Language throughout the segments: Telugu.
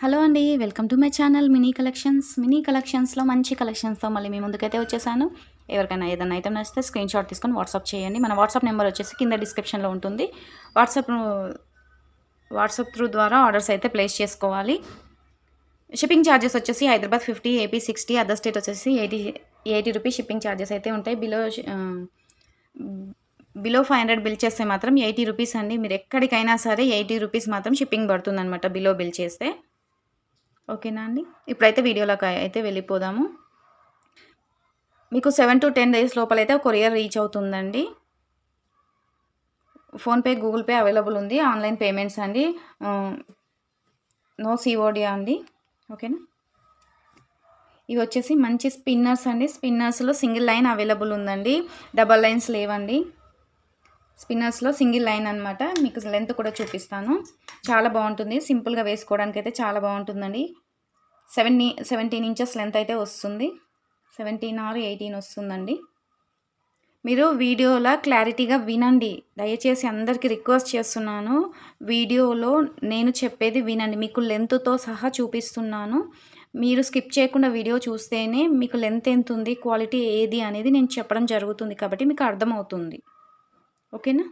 హలో అండి welcome to my channel mini collections. Mini కలెక్షన్స్లో మంచి కలెక్షన్స్తో మళ్ళీ మీ ముందుకైతే వచ్చేసాను. ఎవరికైనా ఏదైనా ఐటమ్ నచ్చితే స్క్రీన్ షాట్ తీసుకొని వాట్సాప్ చేయండి. మన వాట్సాప్ నెంబర్ వచ్చేసి కింద డిస్క్రిప్షన్లో ఉంటుంది. వాట్సాప్ వాట్సాప్ త్రూ ద్వారా ఆర్డర్స్ అయితే ప్లేస్ చేసుకోవాలి. షిప్పింగ్ ఛార్జెస్ వచ్చేసి Hyderabad fifty AP sixty other state వచ్చేసి eighty eighty rupees shipping charges అయితే ఉంటాయి. Below below five hundred bill చేస్తే మాత్రం ఎయిటీ రూపీస్ అండి. మీరు ఎక్కడికైనా సరే ఎయిటీ రూపీస్ మాత్రం షిప్పింగ్ పడుతుందన్నమాట బిలో బిల్ చేస్తే. ఓకేనా అండి? ఇప్పుడైతే వీడియోలోకి అయితే వెళ్ళిపోదాము. మీకు సెవెన్ టు టెన్ డేస్ లోపల అయితే కొరియర్ రీచ్ అవుతుందండి. ఫోన్పే గూగుల్ పే అవైలబుల్ ఉంది. ఆన్లైన్ పేమెంట్స్ అండి. నో సిఓడి అండి. ఓకేనా? ఇవి వచ్చేసి మంచి స్పిన్నర్స్ అండి. స్పిన్నర్స్లో సింగిల్ లైన్ అవైలబుల్ ఉందండి. డబల్ లైన్స్ లేవండి. స్పిన్నర్స్లో సింగిల్ లైన్ అనమాట మీకు లెంత్ కూడా చూపిస్తాను. చాలా బాగుంటుంది. సింపుల్గా వేసుకోవడానికి అయితే చాలా బాగుంటుందండి. సెవెన్ సెవెంటీన్ ఇంచెస్ లెంత్ అయితే వస్తుంది. సెవెంటీన్ ఆర్ ఎయిటీన్ వస్తుందండి. మీరు వీడియోలో క్లారిటీగా వినండి. దయచేసి అందరికీ రిక్వెస్ట్ చేస్తున్నాను. వీడియోలో నేను చెప్పేది వినండి. మీకు లెంత్తో సహా చూపిస్తున్నాను. మీరు స్కిప్ చేయకుండా వీడియో చూస్తేనే మీకు లెంత్ ఎంత ఉంది క్వాలిటీ ఏది అనేది నేను చెప్పడం జరుగుతుంది కాబట్టి మీకు అర్థమవుతుంది. ఓకేనా?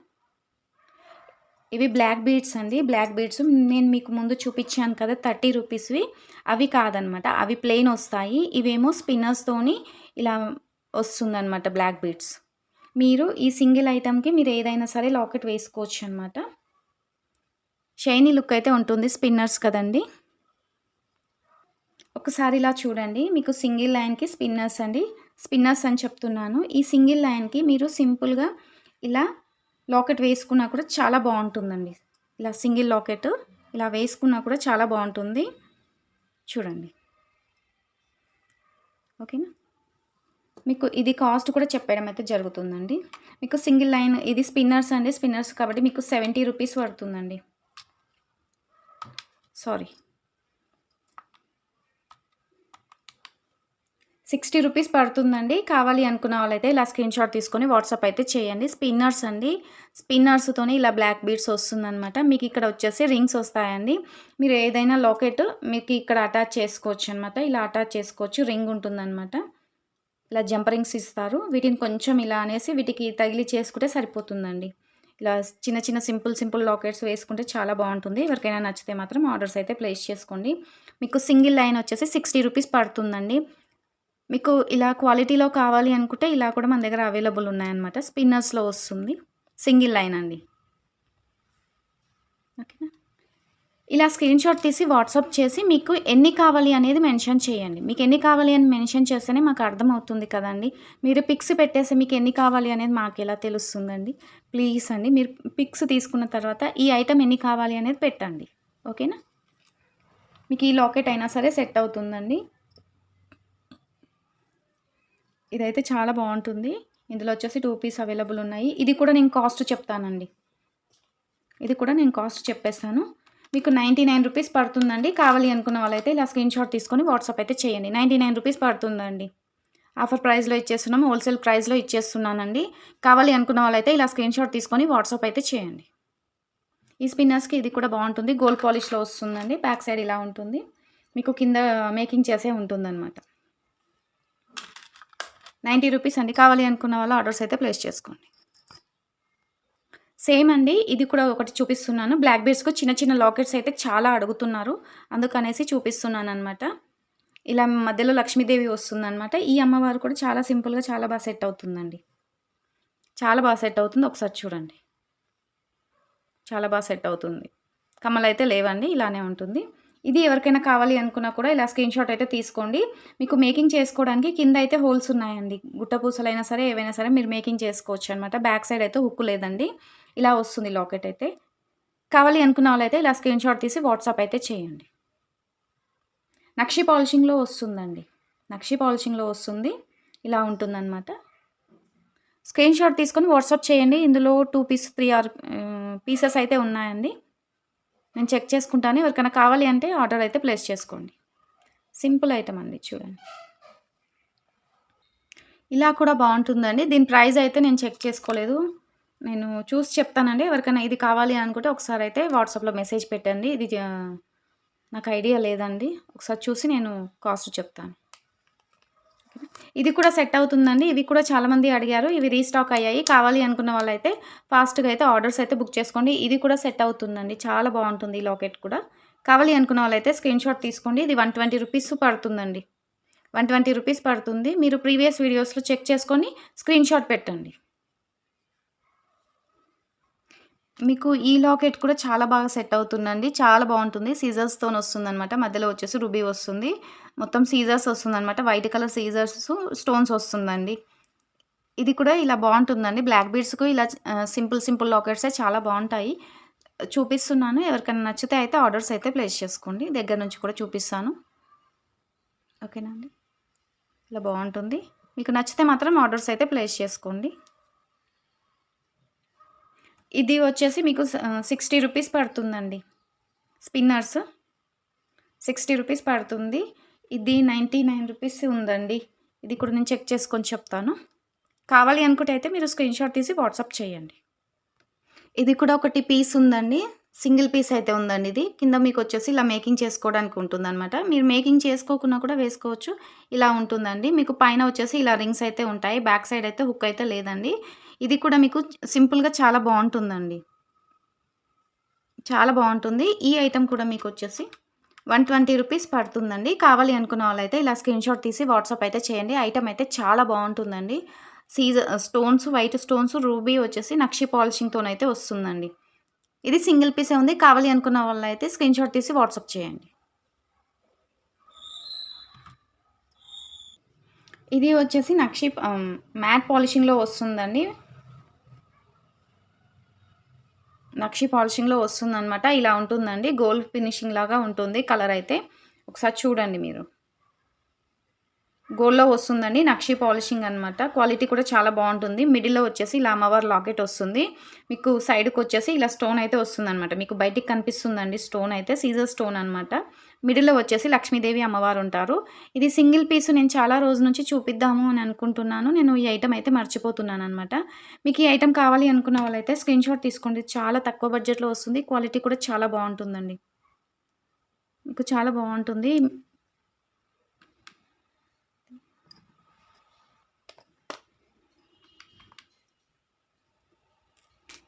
ఇవి బ్లాక్ బీడ్స్ అండి. బ్లాక్ బీడ్స్ నేను మీకు ముందు చూపించాను కదా థర్టీ రూపీస్వి. అవి కాదనమాట. అవి ప్లెయిన్ వస్తాయి. ఇవేమో స్పిన్నర్స్తోని ఇలా వస్తుందన్నమాట బ్లాక్ బీడ్స్. మీరు ఈ సింగిల్ ఐటమ్కి మీరు ఏదైనా సరే లాకెట్ వేసుకోవచ్చు అనమాట షైనీ లుక్ అయితే ఉంటుంది స్పిన్నర్స్ కదండి. ఒకసారి ఇలా చూడండి. మీకు సింగిల్ లైన్కి స్పిన్నర్స్ అండి. స్పిన్నర్స్ అని చెప్తున్నాను. ఈ సింగిల్ లైన్కి మీరు సింపుల్గా ఇలా లాకెట్ వేసుకున్నా కూడా చాలా బాగుంటుందండి. ఇలా సింగిల్ లాకెట్ ఇలా వేసుకున్నా కూడా చాలా బాగుంటుంది. చూడండి. ఓకేనా? మీకు ఇది కాస్ట్ కూడా చెప్పడం అయితే జరుగుతుందండి. మీకు సింగిల్ లైన్ ఇది స్పిన్నర్స్ అండి. స్పిన్నర్స్ కాబట్టి మీకు సెవెంటీ రూపీస్ పడుతుందండి. సారీ. సిక్స్టీ రూపీస్ పడుతుందండి. కావాలి అనుకున్న వాళ్ళైతే ఇలా స్క్రీన్ షాట్ తీసుకొని వాట్సాప్ అయితే చేయండి. స్పిన్నర్స్ అండి. స్పిన్నర్స్తోని ఇలా బ్లాక్ బీడ్స్ వస్తుందన్నమాట. మీకు ఇక్కడ వచ్చేసి రింగ్స్ వస్తాయండి. మీరు ఏదైనా లాకెట్ మీకు ఇక్కడ అటాచ్ చేసుకోవచ్చు అనమాట ఇలా అటాచ్ చేసుకోవచ్చు. రింగ్ ఉంటుందన్నమాట. ఇలా జంపరింగ్స్ ఇస్తారు. వీటిని కొంచెం ఇలా అనేసి వీటికి తగిలి చేసుకుంటే సరిపోతుందండి. ఇలా చిన్న చిన్న సింపుల్ సింపుల్ లాకెట్స్ వేసుకుంటే చాలా బాగుంటుంది. ఎవరికైనా నచ్చితే మాత్రం ఆర్డర్స్ అయితే ప్లేస్ చేసుకోండి. మీకు సింగిల్ లైన్ వచ్చేసి సిక్స్టీ రూపీస్ పడుతుందండి. మీకు ఇలా క్వాలిటీలో కావాలి అనుకుంటే ఇలా కూడా మన దగ్గర అవైలబుల్ ఉన్నాయన్నమాట. స్పిన్నర్స్లో వస్తుంది. సింగిల్ లైన్ అండి. ఓకేనా? ఇలా స్క్రీన్ షాట్ తీసి వాట్సాప్ చేసి మీకు ఎన్ని కావాలి అనేది మెన్షన్ చేయండి. మీకు ఎన్ని కావాలి అని మెన్షన్ చేస్తేనే మాకు అర్థమవుతుంది కదండి. మీరు పిక్స్ పెట్టేసి మీకు ఎన్ని కావాలి అనేది మాకు ఎలా తెలుస్తుందండి? ప్లీజ్ అండి మీరు పిక్స్ తీసుకున్న తర్వాత ఈ ఐటెం ఎన్ని కావాలి అనేది పెట్టండి. ఓకేనా? మీకు ఈ లాకెట్ అయినా సరే సెట్ అవుతుందండి. ఇదైతే చాలా బాగుంటుంది. ఇందులో వచ్చేసి టూ పీస్ అవైలబుల్ ఉన్నాయి. ఇది కూడా నేను కాస్ట్ చెప్తానండి. ఇది కూడా నేను కాస్ట్ చెప్పేస్తాను. మీకు నైంటీ నైన్ రూపీస్ పడుతుందండి. కావాలి అనుకున్న వాళ్ళైతే ఇలా స్క్రీన్ షాట్ తీసుకొని వాట్సాప్ అయితే చేయండి. నైంటీ నైన్ రూపీస్ పడుతుందండి ఆఫర్ ప్రైస్లో ఇచ్చేస్తున్నాము. హోల్సేల్ ప్రైస్లో ఇచ్చేస్తున్నానండి. కావాలి అనుకున్న వాళ్ళైతే ఇలా స్క్రీన్ షాట్ తీసుకొని వాట్సాప్ అయితే చేయండి. ఈ స్పిన్నర్స్కి ఇది కూడా బాగుంటుంది. గోల్డ్ పాలిష్లో వస్తుందండి. బ్యాక్ సైడ్ ఇలా ఉంటుంది. మీకు కింద మేకింగ్ చేసే ఉంటుందన్నమాట. నైంటీ రూపీస్ అండి. కావాలి అనుకున్న వాళ్ళు ఆర్డర్స్ అయితే ప్లేస్ చేసుకోండి. సేమ్ అండి. ఇది కూడా ఒకటి చూపిస్తున్నాను. బ్లాక్ బీడ్స్కు చిన్న చిన్న లాకెట్స్ అయితే చాలా అడుగుతున్నారు. అందుకనేసి చూపిస్తున్నాను అనమాట ఇలా మధ్యలో లక్ష్మీదేవి వస్తుందన్నమాట. ఈ అమ్మవారు కూడా చాలా సింపుల్గా చాలా బాగా సెట్ అవుతుందండి. చాలా బాగా సెట్ అవుతుంది. ఒకసారి చూడండి. చాలా బాగా సెట్ అవుతుంది. కమ్మలు అయితే లేవండి. ఇలానే ఉంటుంది. ఇది ఎవరికైనా కావాలి అనుకున్నా కూడా ఇలా స్క్రీన్ షాట్ అయితే తీసుకోండి. మీకు మేకింగ్ చేసుకోవడానికి కింద అయితే హోల్స్ ఉన్నాయండి. గుట్టపూసలైనా సరే ఏవైనా సరే మీరు మేకింగ్ చేసుకోవచ్చు అనమాట బ్యాక్ సైడ్ అయితే హుక్కు లేదండి. ఇలా వస్తుంది లాకెట్ అయితే. కావాలి అనుకున్న వాళ్ళైతే ఇలా స్క్రీన్ షాట్ తీసి వాట్సాప్ అయితే చేయండి. నక్షి పాలిషింగ్లో వస్తుందండి. నక్షి పాలిషింగ్లో వస్తుంది. ఇలా ఉంటుందన్నమాట. స్క్రీన్ షాట్ తీసుకొని వాట్సాప్ చేయండి. ఇందులో two piece three or pieces అయితే ఉన్నాయండి. నేను చెక్ చేసుకుంటాను. ఎవరికైనా కావాలి అంటే ఆర్డర్ అయితే ప్లేస్ చేసుకోండి. సింపుల్ ఐటమ్ అండి చూడండి. ఇలా కూడా బాగుంటుందండి. దీని ప్రైస్ అయితే నేను చెక్ చేసుకోలేదు. నేను చూసి చెప్తానండి. ఎవరికైనా ఇది కావాలి అనుకుంటే ఒకసారి అయితే వాట్సాప్లో మెసేజ్ పెట్టండి. ఇది నాకు ఐడియా లేదండి. ఒకసారి చూసి నేను కాస్ట్ చెప్తాను. ఇది కూడా సెట్ అవుతుందండి. ఇవి కూడా చాలామంది అడిగారు. ఇవి రీస్టాక్ అయ్యాయి. కావాలి అనుకున్న వాళ్ళైతే ఫాస్ట్గా అయితే ఆర్డర్స్ అయితే బుక్ చేసుకోండి. ఇది కూడా సెట్ అవుతుందండి. చాలా బాగుంటుంది ఈ లాకెట్ కూడా. కావాలి అనుకున్న వాళ్ళైతే స్క్రీన్ షాట్ తీసుకోండి. ఇది వన్ ట్వంటీ రూపీస్ పడుతుందండి. వన్ ట్వంటీ రూపీస్ పడుతుంది. మీరు ప్రీవియస్ వీడియోస్లో చెక్ చేసుకొని స్క్రీన్ షాట్ పెట్టండి. మీకు ఈ లాకెట్ కూడా చాలా బాగా సెట్ అవుతుందండి. చాలా బాగుంటుంది. సీజర్స్తో వస్తుందనమాట మధ్యలో వచ్చేసి రుబీ వస్తుంది. మొత్తం సీజర్స్ వస్తుందన్నమాట. వైట్ కలర్ సీజర్స్ స్టోన్స్ వస్తుందండి. ఇది కూడా ఇలా బాగుంటుందండి. బ్లాక్ బీడ్స్కు ఇలా సింపుల్ సింపుల్ లాకెట్సే చాలా బాగుంటాయి. చూపిస్తున్నాను. ఎవరికైనా నచ్చితే అయితే ఆర్డర్స్ అయితే ప్లేస్ చేసుకోండి. దగ్గర నుంచి కూడా చూపిస్తాను. ఓకేనా అండి? ఇలా బాగుంటుంది. మీకు నచ్చితే మాత్రం ఆర్డర్స్ అయితే ప్లేస్ చేసుకోండి. ఇది వచ్చేసి మీకు సిక్స్టీ రూపీస్ పడుతుందండి. స్పిన్నర్స్ సిక్స్టీ రూపీస్ పడుతుంది. ఇది నైంటీ నైన్ రూపీస్ ఉందండి. ఇది కూడా నేను చెక్ చేసుకొని చెప్తాను. కావాలి అనుకుంటే అయితే మీరు స్క్రీన్ షాట్ తీసి వాట్సాప్ చేయండి. ఇది కూడా ఒకటి పీస్ ఉందండి. సింగిల్ పీస్ అయితే ఉందండి ఇది. కింద మీకు వచ్చేసి ఇలా మేకింగ్ చేసుకోవడానికి ఉంటుంది అనమాట మీరు మేకింగ్ చేసుకోకుండా కూడా వేసుకోవచ్చు. ఇలా ఉంటుందండి. మీకు పైన వచ్చేసి ఇలా రింగ్స్ అయితే ఉంటాయి. బ్యాక్ సైడ్ అయితే హుక్ అయితే లేదండి. ఇది కూడా మీకు సింపుల్గా చాలా బాగుంటుందండి. చాలా బాగుంటుంది. ఈ ఐటెం కూడా మీకు వచ్చేసి వన్ ట్వంటీ రూపీస్ పడుతుందండి. కావాలి అనుకున్న వాళ్ళైతే ఇలా స్క్రీన్ షాట్ తీసి వాట్సాప్ అయితే చేయండి. ఐటెం అయితే చాలా బాగుంటుందండి. CZ stones white stones ruby వచ్చేసి నక్షి పాలిషింగ్తోనైతే వస్తుందండి. ఇది సింగిల్ పీసే ఉంది. కావాలి అనుకున్న వాళ్ళైతే అయితే స్క్రీన్ షాట్ తీసి వాట్సాప్ చేయండి. ఇది వచ్చేసి నక్షి మ్యాట్ పాలిషింగ్లో వస్తుందండి. నక్షి పాలిషింగ్లో వస్తుందన్నమాట. ఇలా ఉంటుందండి. గోల్డ్ ఫినిషింగ్ లాగా ఉంటుంది కలర్ అయితే. ఒకసారి చూడండి మీరు. గోల్డ్లో వస్తుందండి. నక్షి పాలిషింగ్ అనమాట క్వాలిటీ కూడా చాలా బాగుంటుంది. మిడిల్లో వచ్చేసి ఇలా అమ్మవారి లాకెట్ వస్తుంది. మీకు సైడ్కి వచ్చేసి ఇలా స్టోన్ అయితే వస్తుంది అనమాట మీకు బయటికి కనిపిస్తుందండి స్టోన్ అయితే. సీజర్ స్టోన్ అనమాట మిడిల్లో వచ్చేసి లక్ష్మీదేవి అమ్మవారు ఉంటారు ఇది సింగిల్ పీస్ నేను చాలా రోజు నుంచి చూపిద్దాము అని అనుకుంటున్నాను. నేను ఈ ఐటమ్ అయితే మర్చిపోతున్నాను అనమాట మీకు ఈ ఐటమ్ కావాలి అనుకున్న వాళ్ళైతే స్క్రీన్ షాట్ తీసుకోండి. చాలా తక్కువ బడ్జెట్లో వస్తుంది. క్వాలిటీ కూడా చాలా బాగుంటుందండి. మీకు చాలా బాగుంటుంది.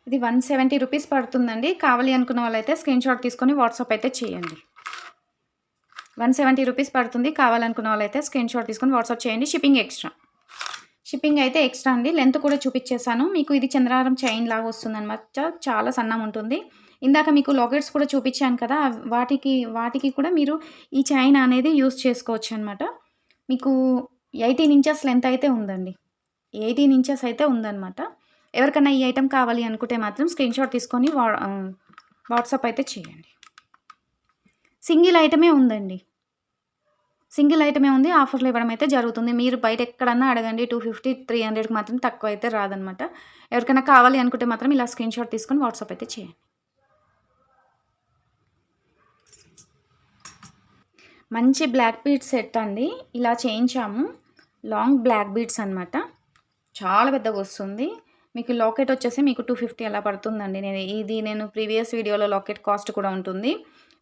ఇది వన్ సెవెంటీ రూపీస్ పడుతుందండి. కావాలి అనుకున్న వాళ్ళైతే స్క్రీన్ షాట్ తీసుకొని వాట్సాప్ అయితే చేయండి. వన్ సెవెంటీ రూపీస్ పడుతుంది. కావాలనుకున్న వాళ్ళైతే స్క్రీన్ షాట్ తీసుకొని వాట్సాప్ చేయండి. షిప్పింగ్ ఎక్స్ట్రా షిప్పింగ్ అయితే ఎక్స్ట్రా అండి. లెంత్ కూడా చూపించేసాను మీకు ఇది చంద్రారం చైన్ లాగా వస్తుంది అనమాట చాలా సన్నం ఉంటుంది. ఇందాక మీకు లాకెట్స్ కూడా చూపించాను కదా. వాటికి వాటికి కూడా మీరు ఈ చైన్ అనేది యూస్ చేసుకోవచ్చు అనమాట మీకు ఎయిటీన్ ఇంచెస్ లెంత్ అయితే ఉందండి. ఎయిటీన్ ఇంచెస్ అయితే ఉందన్నమాట. ఎవరికైనా ఈ ఐటెం కావాలి అనుకుంటే మాత్రం స్క్రీన్ షాట్ తీసుకొని వా వాట్సాప్ అయితే చేయండి. సింగిల్ ఐటమే ఉందండి. సింగిల్ ఐటమే ఉంది. ఆఫర్లు ఇవ్వడం అయితే జరుగుతుంది. మీరు బయట ఎక్కడన్నా అడగండి. టూ ఫిఫ్టీ త్రీ హండ్రెడ్కి మాత్రం తక్కువ అయితే రాదనమాట. ఎవరికైనా కావాలి అనుకుంటే మాత్రం ఇలా స్క్రీన్ షాట్ తీసుకొని వాట్సాప్ అయితే చేయండి. మంచి బ్లాక్ బీడ్స్ సెట్ అండి. ఇలా చేయించాము. లాంగ్ బ్లాక్ బీడ్స్ అనమాట. చాలా పెద్దగా వస్తుంది. మీకు లాకెట్ వచ్చేసి మీకు టూ ఫిఫ్టీ అలా పడుతుందండి. నేను ఇది నేను ప్రీవియస్ వీడియోలో లాకెట్ కాస్ట్ కూడా ఉంటుంది.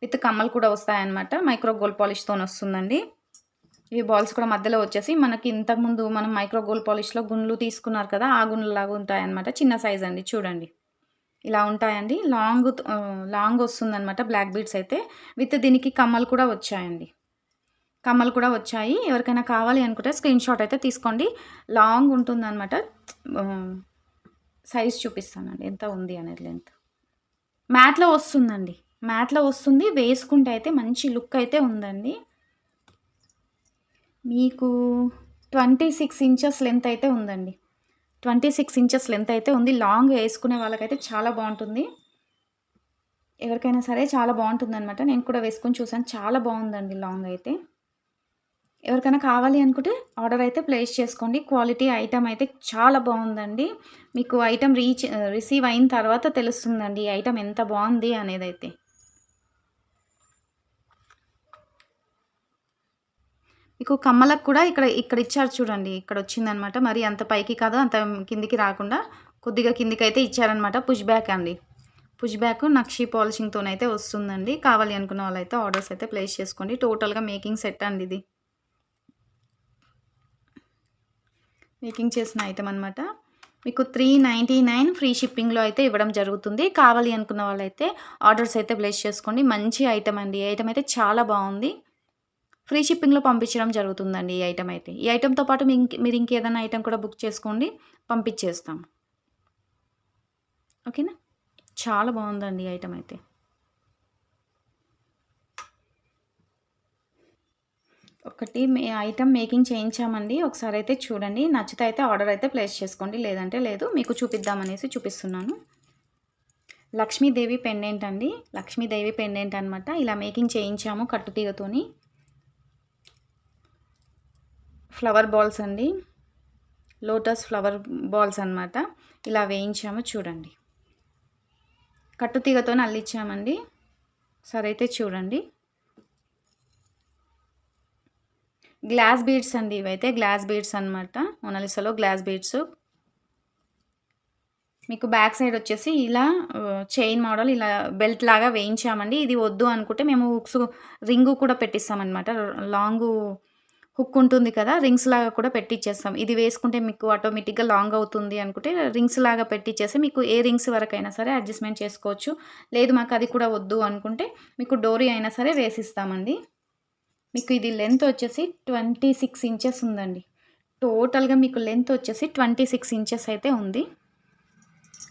విత్ కమ్మలు కూడా వస్తాయన్నమాట. మైక్రో గోల్డ్ పాలిష్తో వస్తుందండి. ఇవి బాల్స్ కూడా మధ్యలో వచ్చేసి మనకి ఇంతకుముందు మనం మైక్రో గోల్డ్ పాలిష్లో గుండ్లు తీసుకున్నారు కదా ఆ గుండ్లు లాగా ఉంటాయన్నమాట. చిన్న సైజ్ అండి చూడండి. ఇలా ఉంటాయండి. లాంగ్ లాంగ్ వస్తుందన్నమాట బ్లాక్ బీడ్స్ అయితే. విత్ దీనికి కమ్మలు కూడా వచ్చాయండి. కమ్మలు కూడా వచ్చాయి. ఎవరికైనా కావాలి అనుకుంటే స్క్రీన్ షాట్ అయితే తీసుకోండి. లాంగ్ ఉంటుందన్నమాట. సైజ్ చూపిస్తానండి. ఎంత ఉంది అనేది లెంత్ మ్యాట్లో వస్తుందండి. మ్యాట్లో వస్తుంది. వేసుకుంటే అయితే మంచి లుక్ అయితే ఉందండి. మీకు ట్వంటీ సిక్స్ ఇంచెస్ లెంత్ అయితే ఉందండి. ట్వంటీ సిక్స్ ఇంచెస్ లెంత్ అయితే ఉంది. లాంగ్ వేసుకునే వాళ్ళకైతే చాలా బాగుంటుంది. ఎవరికైనా సరే చాలా బాగుంటుంది అనమాట నేను కూడా వేసుకొని చూసాను చాలా బాగుందండి లాంగ్ అయితే. ఎవరికైనా కావాలి అనుకుంటే ఆర్డర్ అయితే ప్లేస్ చేసుకోండి. క్వాలిటీ ఐటమ్ అయితే చాలా బాగుందండి. మీకు ఐటమ్ రీచ్ రిసీవ్ అయిన తర్వాత తెలుస్తుందండి ఈ ఐటమ్ ఎంత బాగుంది అనేది అయితే. మీకు కమ్మలకు కూడా ఇక్కడ ఇక్కడ ఇచ్చారు చూడండి ఇక్కడ వచ్చిందనమాట మరి అంత పైకి కాదు అంత కిందికి రాకుండా కొద్దిగా కిందికి అయితే ఇచ్చారనమాట పుష్ బ్యాక్ అండి. పుష్ బ్యాక్ నక్షి పాలిషింగ్తోనైతే వస్తుందండి. కావాలి అనుకున్న వాళ్ళైతే ఆర్డర్స్ అయితే ప్లేస్ చేసుకోండి. టోటల్గా మేకింగ్ సెట్ అండి ఇది. మేకింగ్ చేసిన ఐటమ్ అనమాట మీకు త్రీ నైంటీ నైన్ ఫ్రీ షిప్పింగ్లో అయితే ఇవ్వడం జరుగుతుంది. కావాలి అనుకున్న వాళ్ళైతే ఆర్డర్స్ అయితే ప్లేస్ చేసుకోండి. మంచి ఐటమ్ అండి. ఐటమ్ అయితే చాలా బాగుంది. ఫ్రీ షిప్పింగ్లో పంపించడం జరుగుతుందండి ఈ ఐటమ్ అయితే. ఈ ఐటెంతో పాటు మీరు ఇంకేదైనా ఐటెం కూడా బుక్ చేసుకోండి పంపించేస్తాం. ఓకేనా? చాలా బాగుందండి ఈ ఐటెం అయితే. ఒకటి మే ఐటమ్ మేకింగ్ చేయించామండి. ఒకసారి అయితే చూడండి. నచ్చితే అయితే ఆర్డర్ అయితే ప్లేస్ చేసుకోండి. లేదంటే లేదు. మీకు చూపిద్దామనేసి చూపిస్తున్నాను. లక్ష్మీదేవి పెండెంట్ అండి. లక్ష్మీదేవి పెండెంట్ అనమాట ఇలా మేకింగ్ చేయించాము కట్టుతీగతోని. ఫ్లవర్ బాల్స్ అండి. లోటస్ ఫ్లవర్ బాల్స్ అన్నమాట. ఇలా వేయించాము చూడండి. కట్టుతీగతో అల్లిచ్చామండి. సరే అయితే చూడండి. గ్లాస్ బీడ్స్ అండి ఇవైతే గ్లాస్ బీడ్స్ అనమాట మొనలిసలో గ్లాస్ బీడ్స్. మీకు బ్యాక్ సైడ్ వచ్చేసి ఇలా చైన్ మోడల్ ఇలా బెల్ట్ లాగా వేయించామండి. ఇది వద్దు అనుకుంటే మేము హుక్స్ రింగు కూడా పెట్టిస్తామన్నమాట. లాంగు హుక్ ఉంటుంది కదా రింగ్స్ లాగా కూడా పెట్టిచ్చేస్తాం. ఇది వేసుకుంటే మీకు ఆటోమేటిక్గా లాంగ్ అవుతుంది అనుకుంటే రింగ్స్ లాగా పెట్టిచ్చేసి మీకు ఏ రింగ్స్ వరకైనా సరే అడ్జస్ట్మెంట్ చేసుకోవచ్చు. లేదు మాకు అది కూడా వద్దు అనుకుంటే మీకు డోరీ అయినా సరే వేసిస్తామండి. మీకు ఇది లెంత్ వచ్చేసి ట్వంటీ సిక్స్ ఇంచెస్ ఉందండి. టోటల్గా మీకు లెంత్ వచ్చేసి ట్వంటీ సిక్స్ ఇంచెస్ అయితే ఉంది.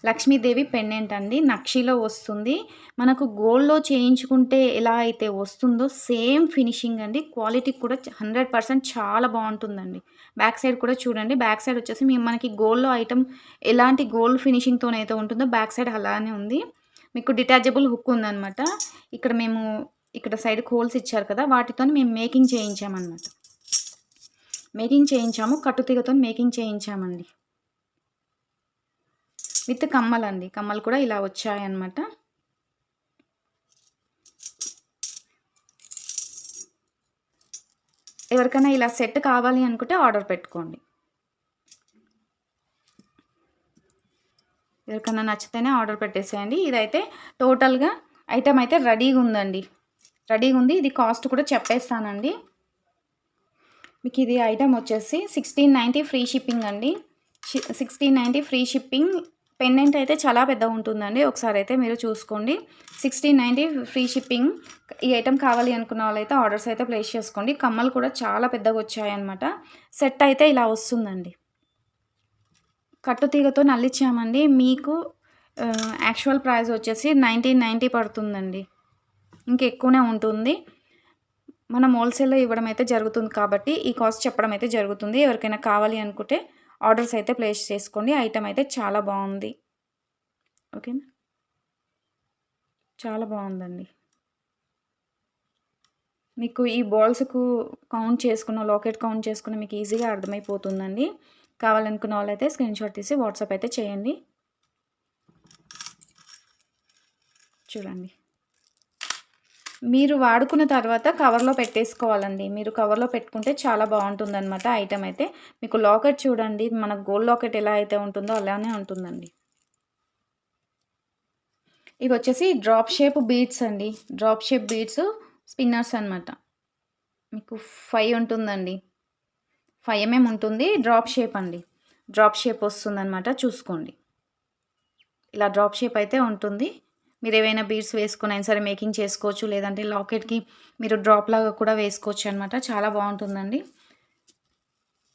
లక్ష్మీదేవి పెండెంట్ అండి నక్షిలో వస్తుంది. మనకు గోల్డ్లో చేయించుకుంటే ఎలా అయితే వస్తుందో సేమ్ ఫినిషింగ్ అండి. క్వాలిటీ కూడా హండ్రెడ్ పర్సెంట్ చాలా బాగుంటుందండి. బ్యాక్ సైడ్ కూడా చూడండి. బ్యాక్ సైడ్ వచ్చేసి మేము మనకి గోల్డ్లో ఐటమ్ ఎలాంటి గోల్డ్ ఫినిషింగ్తోనైతే ఉంటుందో బ్యాక్ సైడ్ అలానే ఉంది. మీకు డిటాచబుల్ హుక్ ఉందనమాట ఇక్కడ మేము ఇక్కడ సైడ్ హోల్స్ ఇచ్చారు కదా వాటితో మేము మేకింగ్ చేయించామన్నమాట. మేకింగ్ చేయించాము. కట్టుతీగతో మేకింగ్ చేయించామండి. విత్ కమ్మలు అండి కమ్మలు కూడా ఇలా వచ్చాయన్నమాట. ఎవరికైనా ఇలా సెట్ కావాలి అనుకుంటే ఆర్డర్ పెట్టుకోండి. ఎవరికైనా నచ్చితేనే ఆర్డర్ పెట్టేసేయండి. ఇదైతే టోటల్గా ఐటమ్ అయితే రెడీగా ఉందండి. రెడీగా ఉంది. ఇది కాస్ట్ కూడా చెప్పేస్తానండి. మీకు ఇది ఐటమ్ వచ్చేసి సిక్స్టీన్ నైంటీ ఫ్రీ షిప్పింగ్ అండి. Sixteen ninety free shipping pendant అయితే చాలా పెద్దగా ఉంటుందండి. ఒకసారి అయితే మీరు చూసుకోండి. సిక్స్టీన్ నైంటీ ఫ్రీ షిప్పింగ్ ఈ ఐటెం కావాలి అనుకున్న వాళ్ళైతే ఆర్డర్స్ అయితే ప్లేస్ చేసుకోండి. కమ్మలు కూడా చాలా పెద్దగా వచ్చాయన్నమాట. సెట్ అయితే ఇలా వస్తుందండి. కట్టుతీగతో నల్లిచ్చామండి మీకు యాక్చువల్ ప్రైస్ వచ్చేసి నైన్టీన్ నైంటీ పడుతుందండి. ఇంకెక్కువనే ఉంటుంది. మనం హోల్సేల్లో ఇవ్వడం అయితే జరుగుతుంది కాబట్టి ఈ కాస్ట్ చెప్పడం అయితే జరుగుతుంది. ఎవరికైనా కావాలి అనుకుంటే ఆర్డర్స్ అయితే ప్లేస్ చేసుకోండి. ఐటమ్ అయితే చాలా బాగుంది. ఓకేనా? చాలా బాగుందండి. మీకు ఈ బాల్స్కు కౌంట్ చేసుకున్న లాకెట్ కౌంట్ చేసుకున్న మీకు ఈజీగా అర్థమైపోతుందండి. కావాలనుకున్న వాళ్ళైతే స్క్రీన్ షాట్ తీసి వాట్సాప్ అయితే చేయండి. చూడండి. మీరు వాడుకున్న తర్వాత కవర్లో పెట్టేసుకోవాలండి. మీరు కవర్లో పెట్టుకుంటే చాలా బాగుంటుందన్నమాట ఐటమ్ అయితే. మీకు లాకెట్ చూడండి మన గోల్డ్ లాకెట్ ఎలా అయితే ఉంటుందో అలానే ఉంటుందండి. ఇవి వచ్చేసి డ్రాప్ షేప్ బీడ్స్ అండి. డ్రాప్ షేప్ బీడ్స్ స్పిన్నర్స్ అనమాట మీకు ఫైవ్ ఉంటుందండి. ఫైవ్ ఎంఎం ఉంటుంది డ్రాప్ షేప్ అండి. డ్రాప్ షేప్ వస్తుందన్నమాట చూసుకోండి. ఇలా డ్రాప్ షేప్ అయితే ఉంటుంది. మీరు ఏవైనా బీడ్స్ వేసుకుని అయినా సరే మేకింగ్ చేసుకోవచ్చు లేదంటే లాకెట్కి మీరు డ్రాప్ లాగా కూడా వేసుకోవచ్చు అనమాట చాలా బాగుంటుందండి.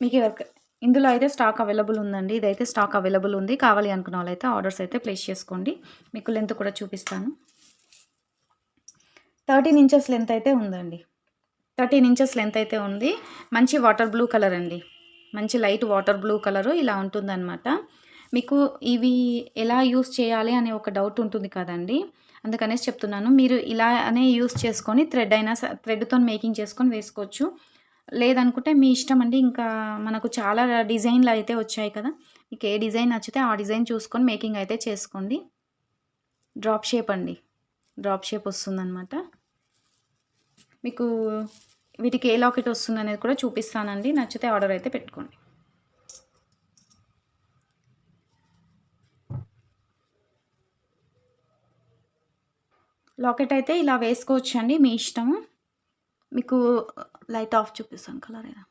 మీకు ఎవరికి ఇందులో అయితే స్టాక్ అవైలబుల్ ఉందండి. ఇదైతే స్టాక్ అవైలబుల్ ఉంది. కావాలి అనుకున్న వాళ్ళైతే ఆర్డర్స్ అయితే ప్లేస్ చేసుకోండి. మీకు లెంత్ కూడా చూపిస్తాను. థర్టీన్ ఇంచెస్ లెంత్ అయితే ఉందండి. థర్టీన్ ఇంచెస్ లెంత్ అయితే ఉంది. మంచి వాటర్ బ్లూ కలర్ అండి. మంచి లైట్ వాటర్ బ్లూ కలరు ఇలా ఉంటుందన్నమాట. మీకు ఇవి ఎలా యూస్ చేయాలి అనే ఒక డౌట్ ఉంటుంది కదండి. అందుకనేసి చెప్తున్నాను మీరు ఇలానే యూస్ చేసుకొని థ్రెడ్ అయినా థ్రెడ్తో మేకింగ్ చేసుకొని వేసుకోవచ్చు. లేదనుకుంటే మీ ఇష్టం అండి ఇంకా మనకు చాలా డిజైన్లు అయితే వచ్చాయి కదా. మీకు ఏ డిజైన్ నచ్చితే ఆ డిజైన్ చూసుకొని మేకింగ్ అయితే చేసుకోండి. డ్రాప్ షేప్ అండి. డ్రాప్ షేప్ వస్తుందన్నమాట. మీకు వీటికి ఏ లాకెట్ వస్తుంది అనేది కూడా చూపిస్తానండి. నచ్చితే ఆర్డర్ అయితే పెట్టుకోండి. లాకెట్ అయితే ఇలా వేసుకోవచ్చు అండి మీ ఇష్టము. మీకు లైట్ ఆఫ్ చూపిస్తాను కలర్ ఏదా.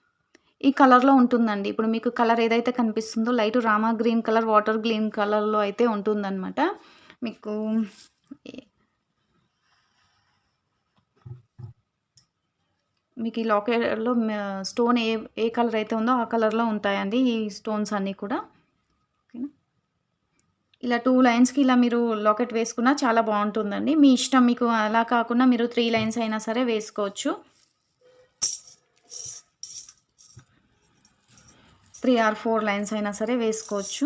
ఈ కలర్లో ఉంటుందండి. ఇప్పుడు మీకు కలర్ ఏదైతే కనిపిస్తుందో light Rama green colour water green కలర్లో అయితే ఉంటుందన్నమాట. మీకు మీకు ఈ లాకెట్లో స్టోన్ ఏ ఏ కలర్ అయితే ఉందో ఆ కలర్లో ఉంటాయండి ఈ స్టోన్స్ అన్నీ కూడా. ఇలా టూ లైన్స్కి ఇలా మీరు లాకెట్ వేసుకున్నా చాలా బాగుంటుందండి. మీ ఇష్టం మీకు అలా కాకుండా మీరు త్రీ లైన్స్ అయినా సరే వేసుకోవచ్చు. త్రీ ఆర్ ఫోర్ లైన్స్ అయినా సరే వేసుకోవచ్చు.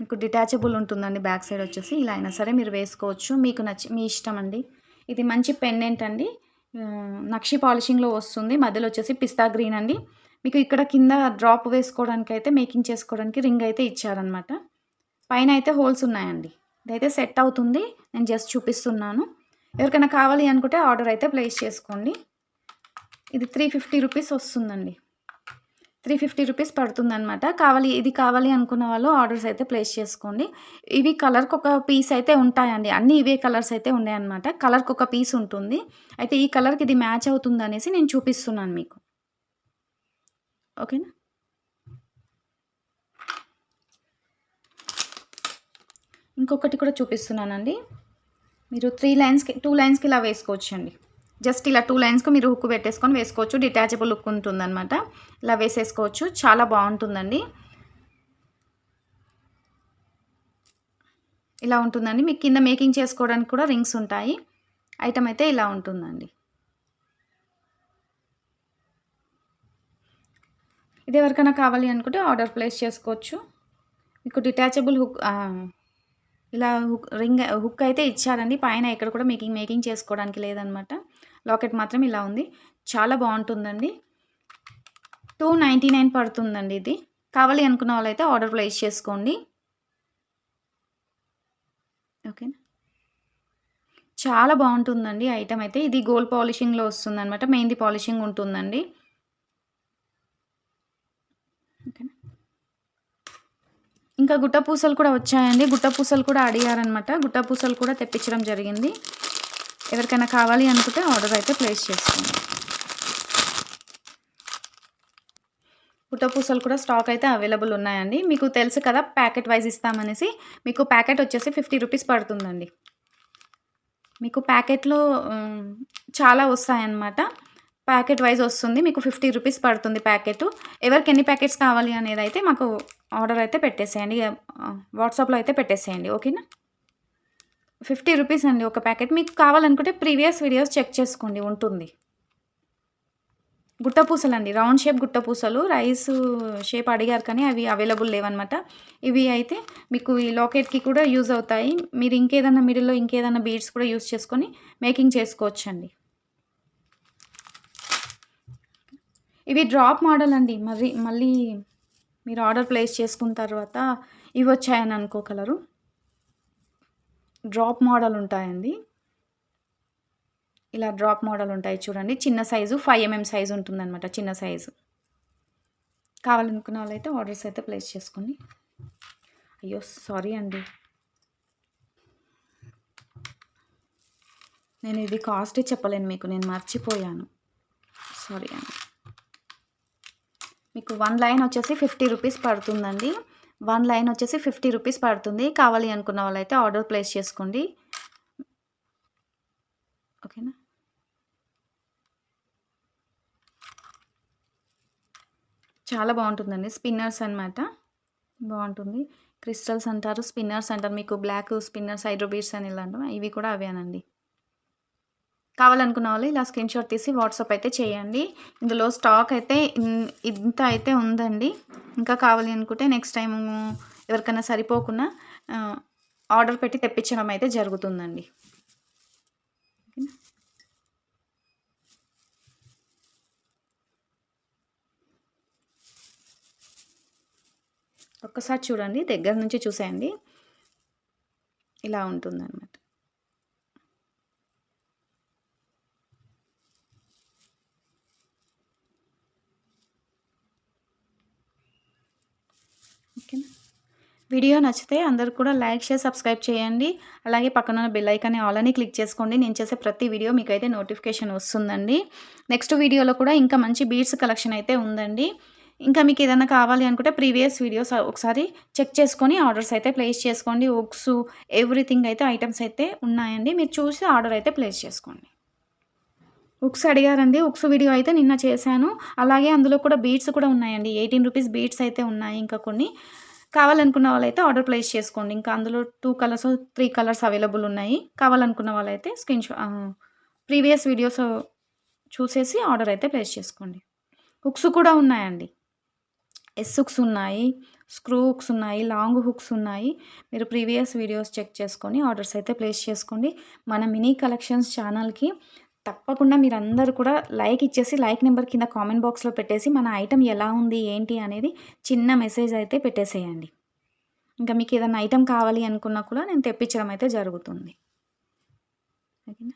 మీకు డిటాచబుల్ ఉంటుందండి బ్యాక్ సైడ్ వచ్చేసి. ఇలా అయినా సరే మీరు వేసుకోవచ్చు. మీకు నచ్చి మీ ఇష్టం అండి. ఇది మంచి పెండెంట్ అండి. నక్షి పాలిషింగ్లో వస్తుంది. మధ్యలో వచ్చేసి పిస్తా గ్రీన్ అండి. మీకు ఇక్కడ కింద డ్రాప్ వేసుకోవడానికి అయితే మేకింగ్ చేసుకోవడానికి రింగ్ అయితే ఇచ్చారనమాట పైన అయితే హోల్స్ ఉన్నాయండి. ఇదైతే సెట్ అవుతుంది. నేను జస్ట్ చూపిస్తున్నాను. ఎవరికైనా కావాలి అనుకుంటే ఆర్డర్ అయితే ప్లేస్ చేసుకోండి. ఇది త్రీ ఫిఫ్టీ రూపీస్ వస్తుందండి. త్రీ ఫిఫ్టీ రూపీస్ పడుతుంది అనమాట కావాలి ఇది కావాలి అనుకున్న వాళ్ళు ఆర్డర్స్ అయితే ప్లేస్ చేసుకోండి. ఇవి కలర్కి ఒక పీస్ అయితే ఉంటాయండి. అన్ని ఇవే కలర్స్ అయితే ఉన్నాయన్నమాట. కలర్కి ఒక పీస్ ఉంటుంది. అయితే ఈ కలర్కి ఇది మ్యాచ్ అవుతుంది అనేసి నేను చూపిస్తున్నాను మీకు. ఓకేనా? ఇంకొకటి కూడా చూపిస్తున్నానండి. మీరు త్రీ లైన్స్కి టూ లైన్స్కి ఇలా వేసుకోవచ్చండి. జస్ట్ ఇలా టూ లైన్స్కి మీరు హుక్ పెట్టేసుకొని వేసుకోవచ్చు. డిటాచబుల్ హుక్ ఉంటుందన్నమాట. ఇలా వేసేసుకోవచ్చు. చాలా బాగుంటుందండి. ఇలా ఉంటుందండి. మీకు కింద మేకింగ్ చేసుకోవడానికి కూడా రింగ్స్ ఉంటాయి. ఐటమ్ అయితే ఇలా ఉంటుందండి. ఇది ఎవరికైనా కావాలి అనుకుంటే ఆర్డర్ ప్లేస్ చేసుకోవచ్చు. మీకు డిటాచబుల్ హుక్ ఇలా హుక్ రింగ్ హుక్ అయితే ఇచ్చారండి. పైన ఎక్కడ కూడా మేకింగ్ మేకింగ్ చేసుకోవడానికి లేదనమాట. లాకెట్ మాత్రం ఇలా ఉంది. చాలా బాగుంటుందండి. టూ నైంటీ నైన్ పడుతుందండి ఇది. కావాలి అనుకున్న వాళ్ళైతే ఆర్డర్ ప్లేస్ చేసుకోండి. ఓకేనా? చాలా బాగుంటుందండి ఐటమ్ అయితే. ఇది గోల్డ్ పాలిషింగ్లో వస్తుందన్నమాట మెహందీ పాలిషింగ్ ఉంటుందండి. ఇంకా గుట్ట పూసలు కూడా వచ్చాయండి. గుట్ట పూసలు కూడా అడిగారనమాట గుట్ట పూసలు కూడా తెప్పించడం జరిగింది. ఎవరికైనా కావాలి అనుకుంటే ఆర్డర్ అయితే ప్లేస్ చేసుకోండి. గుట్ట పూసలు కూడా స్టాక్ అయితే అవైలబుల్ ఉన్నాయండి. మీకు తెలుసు కదా ప్యాకెట్ వైజ్ ఇస్తామనేసి మీకు ప్యాకెట్ వచ్చేసి ఫిఫ్టీ రూపీస్ పడుతుందండి. మీకు ప్యాకెట్లో చాలా వస్తాయన్నమాట. ప్యాకెట్ వైజ్ వస్తుంది. మీకు ఫిఫ్టీ రూపీస్ పడుతుంది ప్యాకెట్. ఎవరికి ఎన్ని ప్యాకెట్స్ కావాలి అనేది అయితే మాకు ఆర్డర్ అయితే పెట్టేసేయండి. వాట్సాప్లో అయితే పెట్టేసేయండి. ఓకేనా? ఫిఫ్టీ రూపీస్ అండి ఒక ప్యాకెట్. మీకు కావాలనుకుంటే ప్రీవియస్ వీడియోస్ చెక్ చేసుకోండి. ఉంటుంది. గుట్ట పూసలు అండి రౌండ్ షేప్ గుట్ట పూసలు రైస్ షేప్ అడిగారు కానీ అవి అవైలబుల్ లేవన్నమాట. ఇవి అయితే మీకు ఈ లాకెట్కి కూడా యూజ్ అవుతాయి. మీరు ఇంకేదన్నా మిడిల్లో ఇంకేదన్నా బీడ్స్ కూడా యూజ్ చేసుకొని మేకింగ్ చేసుకోవచ్చండి. ఇవి డ్రాప్ మోడల్ అండి. మరి మళ్ళీ మీరు ఆర్డర్ ప్లేస్ చేసుకున్న తర్వాత ఇవి వచ్చాయని అనుకోగలరు. డ్రాప్ మోడల్ ఉంటాయండి. ఇలా డ్రాప్ మోడల్ ఉంటాయి చూడండి. చిన్న సైజు ఫైవ్ ఎంఎం సైజు ఉంటుందన్నమాట చిన్న సైజు. కావాలనుకున్న వాళ్ళైతే ఆర్డర్స్ అయితే ప్లేస్ చేసుకోండి అయ్యో సారీ అండి. నేను ఇది కాస్ట్ చెప్పలేను మీకు నేను మర్చిపోయాను. సారీ అండి. మీకు వన్ లైన్ వచ్చేసి ఫిఫ్టీ రూపీస్ పడుతుందండి. వన్ లైన్ వచ్చేసి ఫిఫ్టీ రూపీస్ పడుతుంది. కావాలి అనుకున్న వాళ్ళైతే ఆర్డర్ ప్లేస్ చేసుకోండి. ఓకేనా? చాలా బాగుంటుందండి. స్పిన్నర్స్ అన్నమాట. బాగుంటుంది. క్రిస్టల్స్ అంటారు స్పిన్నర్స్ అంటారు. మీకు బ్లాక్ స్పిన్నర్స్ హైడ్రోబీట్స్ అని ఇలా అంటాం ఇవి కూడా అవేనండి. కావాలనుకున్న వాళ్ళు ఇలా స్క్రీన్ షాట్ తీసి వాట్సాప్ అయితే చేయండి. ఇందులో స్టాక్ అయితే ఇన్- ఇంత అయితే ఉందండి. ఇంకా కావాలి అనుకుంటే నెక్స్ట్ టైం ఎవరికైనా సరిపోకుండా ఆర్డర్ పెట్టి తెప్పించడం అయితే జరుగుతుందండి. ఒక్కసారి చూడండి దగ్గర నుంచి చూసేయండి. ఇలా ఉంటుందన్నమాట. వీడియో నచ్చితే అందరు కూడా లైక్ షేర్ సబ్స్క్రైబ్ చేయండి. అలాగే పక్కన ఉన్న బెల్ ఐకాన్ని ఆల్ అని క్లిక్ చేసుకోండి. నేను చేసే ప్రతి వీడియో మీకైతే నోటిఫికేషన్ వస్తుందండి. నెక్స్ట్ వీడియోలో కూడా ఇంకా మంచి బీడ్స్ కలెక్షన్ అయితే ఉందండి. ఇంకా మీకు ఏదైనా కావాలి అనుకుంటే ప్రీవియస్ వీడియోస్ ఒకసారి చెక్ చేసుకొని ఆర్డర్స్ అయితే ప్లేస్ చేసుకోండి. ఉక్స్ ఎవ్రీథింగ్ అయితే ఐటమ్స్ అయితే ఉన్నాయండి. మీరు చూసి ఆర్డర్ అయితే ప్లేస్ చేసుకోండి. ఉక్స్ అడిగారండి. ఉక్స్ వీడియో అయితే నిన్న చేశాను. అలాగే అందులో కూడా బీట్స్ కూడా ఉన్నాయండి. ఎయిటీన్ రూపీస్ బీట్స్ అయితే ఉన్నాయి ఇంకా కొన్ని. కావాలనుకున్న వాళ్ళైతే ఆర్డర్ ప్లేస్ చేసుకోండి. ఇంకా అందులో two colours three colours available ఉన్నాయి. కావాలనుకున్న వాళ్ళైతే స్క్రీన్ షా ప్రీవియస్ వీడియోస్ చూసేసి ఆర్డర్ అయితే ప్లేస్ చేసుకోండి. హుక్స్ కూడా ఉన్నాయండి. ఎస్ హుక్స్ ఉన్నాయి స్క్రూ హుక్స్ ఉన్నాయి లాంగ్ హుక్స్ ఉన్నాయి. మీరు ప్రీవియస్ వీడియోస్ చెక్ చేసుకొని ఆర్డర్స్ అయితే ప్లేస్ చేసుకోండి. మన మినీ కలెక్షన్స్ ఛానల్కి తప్పకుండా మీరు కూడా లైక్ ఇచ్చేసి లైక్ నెంబర్ కింద కామెంట్ బాక్స్లో పెట్టేసి మన ఐటెం ఎలా ఉంది ఏంటి అనేది చిన్న మెసేజ్ అయితే పెట్టేసేయండి. ఇంకా మీకు ఏదైనా ఐటెం కావాలి అనుకున్నా కూడా నేను తెప్పించడం అయితే జరుగుతుంది. ఓకేనా?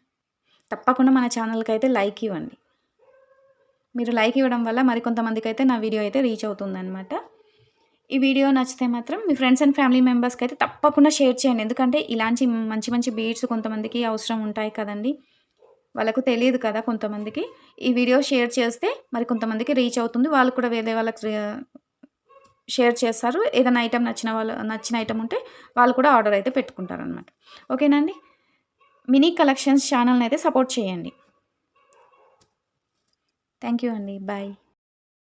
తప్పకుండా మన ఛానల్కి అయితే లైక్ ఇవ్వండి. మీరు లైక్ ఇవ్వడం వల్ల మరికొంతమందికి అయితే నా వీడియో అయితే రీచ్ అవుతుందన్నమాట. ఈ వీడియో నచ్చితే మాత్రం మీ ఫ్రెండ్స్ అండ్ ఫ్యామిలీ మెంబర్స్కి అయితే తప్పకుండా షేర్ చేయండి. ఎందుకంటే ఇలాంటి మంచి మంచి బీడ్స్ కొంతమందికి అవసరం ఉంటాయి కదండి. వాళ్ళకు తెలియదు కదా కొంతమందికి. ఈ వీడియో షేర్ చేస్తే మరి కొంతమందికి రీచ్ అవుతుంది. వాళ్ళు కూడా వేరే వాళ్ళకి షేర్ చేస్తారు. ఏదైనా ఐటెం నచ్చిన వాళ్ళు నచ్చిన ఐటెం ఉంటే వాళ్ళు కూడా ఆర్డర్ అయితే పెట్టుకుంటారు అనమాట ఓకేనండి మినీ కలెక్షన్స్ ఛానల్ని అయితే సపోర్ట్ చేయండి. థ్యాంక్ యూ అండి. బాయ్.